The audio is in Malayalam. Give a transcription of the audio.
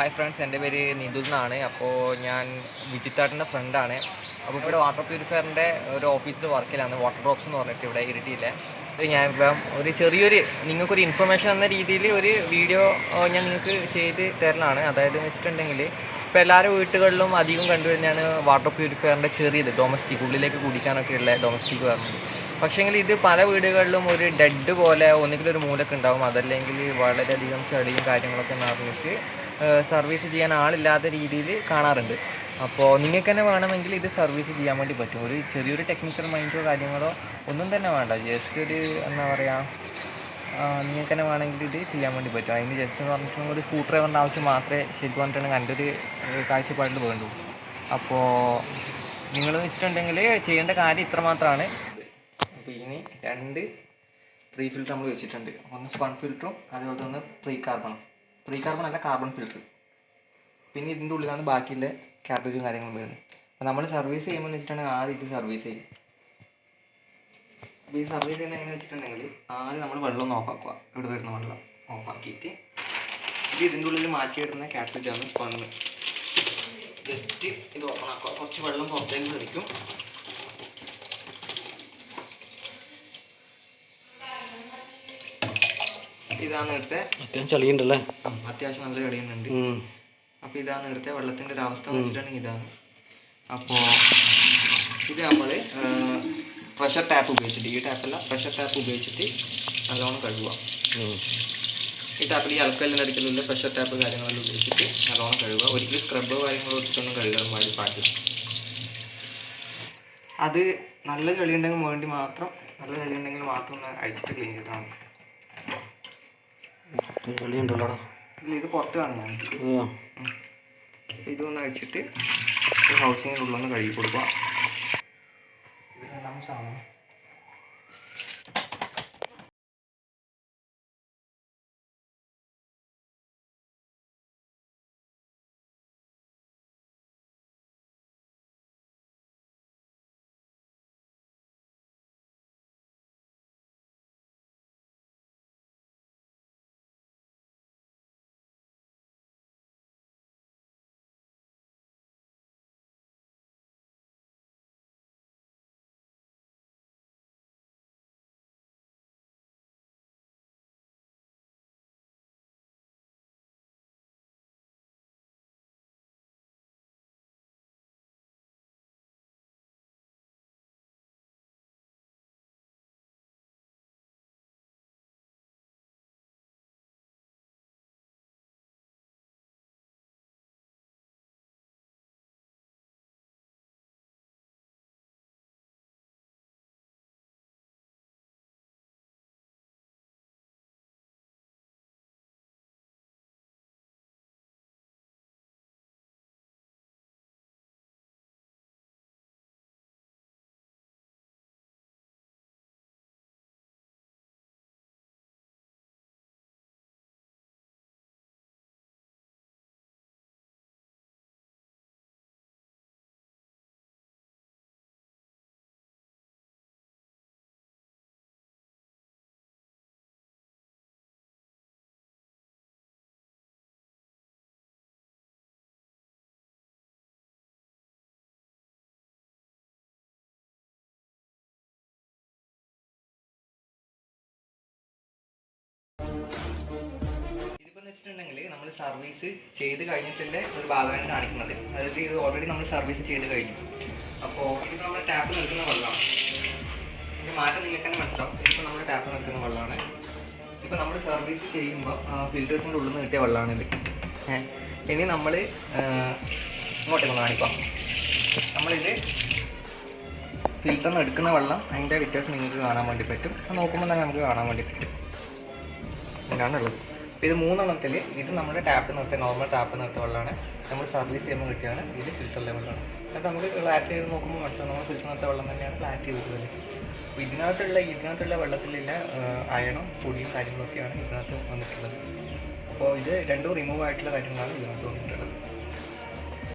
ഹായ് ഫ്രണ്ട്സ് എന്റെ പേര് നിതുൽ എന്നാണ്. അപ്പോൾ ഞാൻ വിജിത്താട്ടിന്റെ ഫ്രണ്ടാണ് അപ്പോൾ ഇവിടെ വാട്ടർ പ്യൂരിഫയറിന്റെ ഒരു ഓഫീസിൽ വർക്കിലാണ് വാട്ടർ ഡ്രോപ്സ് എന്ന് പറഞ്ഞിട്ട് ഇവിടെ ഇരിട്ടിയില്ലേ. ഞാൻ ഇപ്പം ഒരു ചെറിയൊരു നിങ്ങൾക്കൊരു ഇൻഫർമേഷൻ എന്ന രീതിയിൽ ഒരു വീഡിയോ ഞാൻ നിങ്ങൾക്ക് ചെയ്ത് തരലാണ് അതായത് എന്ന് വെച്ചിട്ടുണ്ടെങ്കിൽ ഇപ്പോൾ എല്ലാവരും വീട്ടുകളിലും അധികം കണ്ടുവരുന്നതാണ് വാട്ടർ പ്യൂരിഫയറിന്റെ ചെറിയത്. ഡൊമസ്റ്റിക് ഉള്ളിലേക്ക് കുടിക്കാനൊക്കെ ഉള്ള ഡൊമസ്റ്റിക് പറഞ്ഞത് പക്ഷേങ്കിൽ ഇത് പല വീടുകളിലും ഒരു ഡെഡ് പോലെ ഒന്നുകിൽ ഒരു മൂലക്ക് ഉണ്ടാവും അതല്ലെങ്കിൽ വളരെയധികം ചെടിയും കാര്യങ്ങളൊക്കെ നിറഞ്ഞിട്ട് സർവീസ് ചെയ്യാൻ ആളില്ലാത്ത രീതിയിൽ കാണാറുണ്ട്. അപ്പോൾ നിങ്ങൾക്ക് തന്നെ വേണമെങ്കിൽ ഇത് സർവീസ് ചെയ്യാൻ വേണ്ടി പറ്റും. ഒരു ചെറിയൊരു ടെക്നിക്കൽ മൈൻഡോ കാര്യങ്ങളോ ഒന്നും തന്നെ വേണ്ട. ജസ്റ്റ് ഒരു എന്താ പറയുക നിങ്ങൾക്ക് തന്നെ വേണമെങ്കിൽ ഇത് ചെയ്യാൻ വേണ്ടി പറ്റും. അതിന് ജസ്റ്റ് എന്ന് പറഞ്ഞിട്ടുണ്ടെങ്കിൽ ഒരു സ്കൂട്ടർ ഡ്രൈവറിന്റെ ആവശ്യം മാത്രമേ ശരിക്കും പറഞ്ഞിട്ടുണ്ടെങ്കിൽ എന്റെ ഒരു കാഴ്ചപ്പാടിൽ വേണ്ടൂ. അപ്പോൾ നിങ്ങൾ വെച്ചിട്ടുണ്ടെങ്കിൽ ചെയ്യേണ്ട കാര്യം ഇത്ര മാത്രമാണ്. അപ്പോൾ ഇനി രണ്ട് പ്രീ ഫിൽറ്റർ നമ്മൾ വെച്ചിട്ടുണ്ട്. ഒന്ന് സ്പൺ ഫിൽറ്ററും അതുപോലെ തന്നെ പ്രീ കാർബണും പ്രീ കാർബൺ അല്ല കാർബൺ ഫിൽറ്റർ പിന്നെ ഇതിന്റെ ഉള്ളിലാണ് ബാക്കിയുള്ള ക്യാബേജും കാര്യങ്ങളും വരുന്നത്. അപ്പോൾ നമ്മൾ സർവീസ് ചെയ്യുമ്പോൾ വെച്ചിട്ടുണ്ടെങ്കിൽ ആദ്യം ഇത് സർവീസ് ചെയ്യും. അപ്പോൾ ഈ സർവീസ് ചെയ്യുന്ന എങ്ങനെ വെച്ചിട്ടുണ്ടെങ്കിൽ ആദ്യം നമ്മൾ വെള്ളം ഒന്ന് ഓഫാക്കുക. ഇവിടെ വരുന്ന വെള്ളം ഓഫാക്കിയിട്ട് ഇത് ഇതിന്റെ ഉള്ളിൽ മാറ്റിയിടുന്ന ക്യാബേജാണ് സ്പണ്ണ് ജസ്റ്റ് ഇത് ഓപ്പൺ ആക്കുക. കുറച്ച് വെള്ളം പുറത്തേക്ക് തെറിക്കും ഇതാണ് ഇവിടുത്തെ അത്യാവശ്യം ചളിയുണ്ടല്ലേ? അത്യാവശ്യം നല്ല ചളിയുണ്ട്. അപ്പൊ അപ്പോൾ ഇതാണ് ഇവിടുത്തെ വെള്ളത്തിന്റെ ഒരു അവസ്ഥ എന്ന് വെച്ചിട്ടുണ്ടെങ്കിൽ ഇതാണ്. അപ്പോൾ ഇത് നമ്മൾ പ്രഷർ ടാപ്പ് ഉപയോഗിച്ചിട്ട് ഈ ടാപ്പല്ല പ്രഷർ ടാപ്പ് ഉപയോഗിച്ചിട്ട് നല്ലോണം കഴുകുക. ഈ ടാപ്പിൽ ഈ അൽക്കല്ലിന്റെ അടുക്കലുള്ള പ്രഷർ ടാപ്പ് കാര്യങ്ങളെല്ലാം ഉപയോഗിച്ചിട്ട് നല്ലോണം കഴുകുക. ഒരിക്കലും സ്ക്രബ് കാര്യങ്ങൾ വെച്ചിട്ടൊന്നും കഴുകാൻ പാടി പാടില്ല അത് നല്ല ചെളിയുണ്ടെങ്കിൽ വേണ്ടി മാത്രം നല്ല ചെളിയുണ്ടെങ്കിൽ മാത്രം ഒന്ന് അഴിച്ചിട്ട് ക്ലീൻ ചെയ്താൽ മതി. ചളിയുണ്ടല്ലോടാ ഇല്ല, ഇത് പുറത്ത് കാണുന്നു ആ. ഇതൊന്ന് അഴിച്ചിട്ട് ഹൗസിങ്ങിന്റെ കഴുകി കൊടുക്കുക ഇത് രണ്ടാമത്തെ സാധനം. നമ്മൾ സർവീസ് ചെയ്ത് കഴിഞ്ഞിട്ടല്ലേ ഒരു ഭാഗമാണ് കാണിക്കുന്നത്. അതായത് ഇത് ഓൾറെഡി നമ്മൾ സർവീസ് ചെയ്ത് കഴിഞ്ഞു. അപ്പോൾ ഇത് നമ്മൾ ടാപ്പ് നിൽക്കുന്ന വെള്ളമാണ്. ഇതിന്റെ മാറ്റം നിങ്ങൾക്ക് തന്നെ മനസ്സിലാവും. ഇതിപ്പോൾ നമ്മൾ ടാപ്പ് നിൽക്കുന്ന വെള്ളമാണ്. ഇപ്പോൾ നമ്മൾ സർവീസ് ചെയ്യുമ്പോൾ ഫിൽറ്റേഴ്സിന്റെ ഉള്ളിൽ നിന്ന് കിട്ടിയ ഇത്. ഇനി നമ്മൾ ഇങ്ങോട്ടേക്ക് കാണിക്കാം. നമ്മളിത് ഫിൽറ്ററിൽ എടുക്കുന്ന വെള്ളം അതിന്റെ വ്യത്യാസം നിങ്ങൾക്ക് കാണാൻ വേണ്ടി പറ്റും. നോക്കുമ്പോൾ തന്നെ നമുക്ക് കാണാൻ വേണ്ടി പറ്റും. ഇങ്ങനെയാണുള്ളത് അപ്പോൾ ഇത് മൂന്നെണ്ണത്തിൽ ഇത് നമ്മുടെ ടാപ്പ് നിർത്തിയ നോർമൽ ടാപ്പ് നിർത്തിയ വെള്ളമാണ് നമ്മൾ സർവീസ് ചെയ്യുമ്പോൾ കിട്ടിയാണ് ഇത് ഫിൽറ്റർ ലെവലാണ് എന്നിട്ട് നമുക്ക് ക്ലാരിറ്റി ചെയ്ത് നോക്കുമ്പോൾ മനസ്സിലാവും നമ്മൾ ഫിൽറ്റർ നിർത്തിയ വെള്ളം തന്നെയാണ് ക്ലാരിറ്റി വരുന്നത് അപ്പോൾ ഇതിനകത്തുള്ള ഇതിനകത്തുള്ള വെള്ളത്തിലുള്ള അയണും പൊടിയും കാര്യങ്ങളൊക്കെയാണ് ഇതിനകത്ത് വന്നിട്ടുള്ളത്. അപ്പോൾ ഇത് രണ്ടും റിമൂവ് ആയിട്ടുള്ള കാര്യങ്ങളാണ് ഇതിനകത്ത് വന്നിട്ടുള്ളത്.